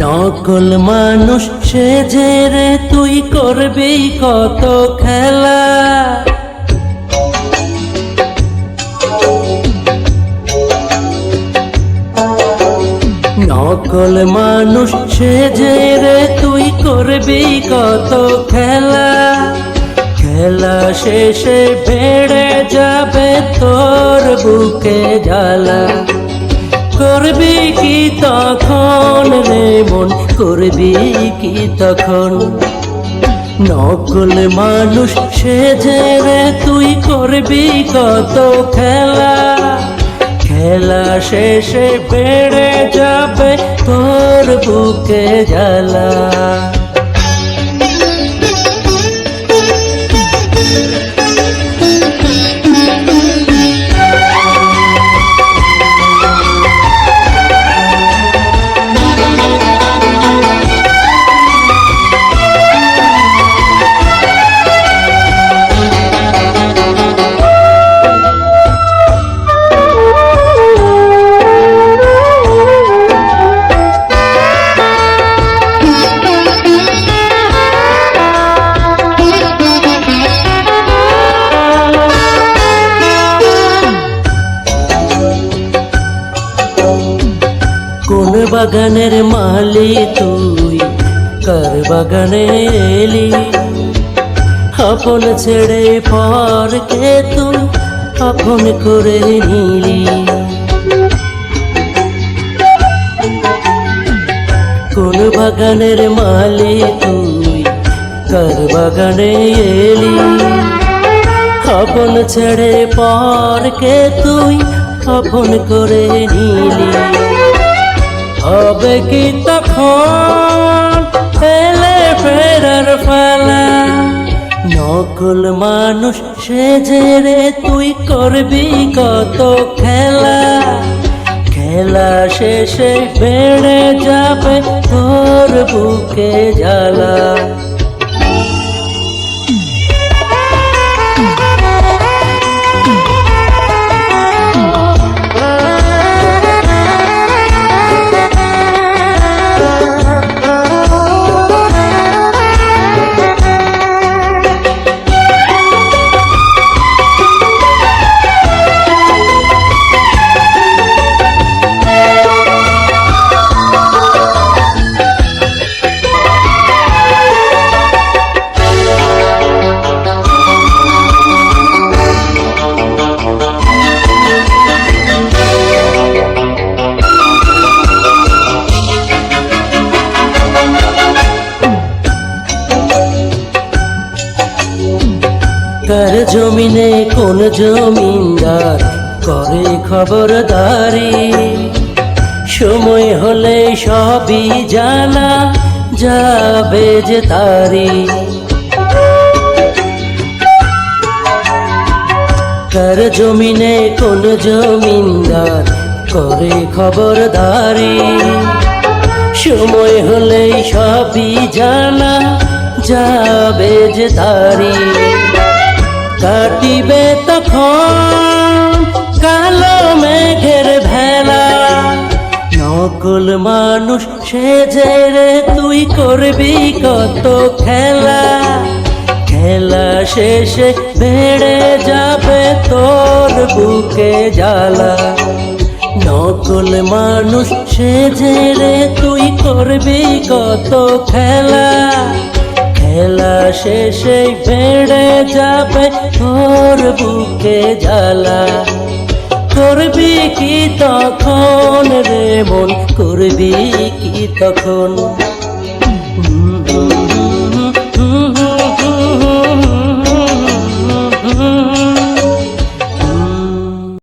নকল মানুষ সেজে রে, তুই করবি কত খেলা? নকল মানুষ সেজে রে, তুই করবি কত খেলা? খেলা শেষে বেড়ে যাবে তোর বুকে জ্বালা। করবি কি তখন রে? করবি কি তখন? নকল মানুষ সেজে তুই করবি কত খেলা? খেলা শেষে বেড়ে যাবে তোর বুকে জ্বালা। বাগানের মালি তুই কার বাগানে এলি আপন ছেড়ে পরকে তুই আপন করে নিলি কোন বাগানের মালি তুই কার বাগানে এলি আপন ছেড়ে পরকে তুই আপন করে নিলি হবে কি তখন? ফেলে ফেরার ফালা নকল মানুষ সেজে রে, তুই করবি কত খেলা? খেলা শেষে বেড়ে যাবে তোর বুকে জ্বালা। কার জমিনে কোন জমিনদার করে খবরদারি? সময় হলে সবই জানা যাবে যে তারি। কার জমিনে কোন জমিনদার করে খবরদারি? সময় হলে সবই জানা যাবে যে তারি। কাটিবে তখন কালো মেঘের ভেলা। নকল মানুষ সেজে রে, তুই করবি কত খেলা? খেলা শেষে বেড়ে যাবে তোর বুকে জ্বালা। নকল মানুষ সেজে রে, তুই করবি কত খেলা? খেলা শেষে ফেড়ে যাবে তোর বুকে জ্বালা। করবি কি তখন রে মন? করবি কি তখন?